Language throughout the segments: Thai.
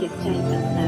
his tank.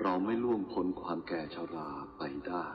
เราไม่ล่วงพ้นความแก่ชราไปได้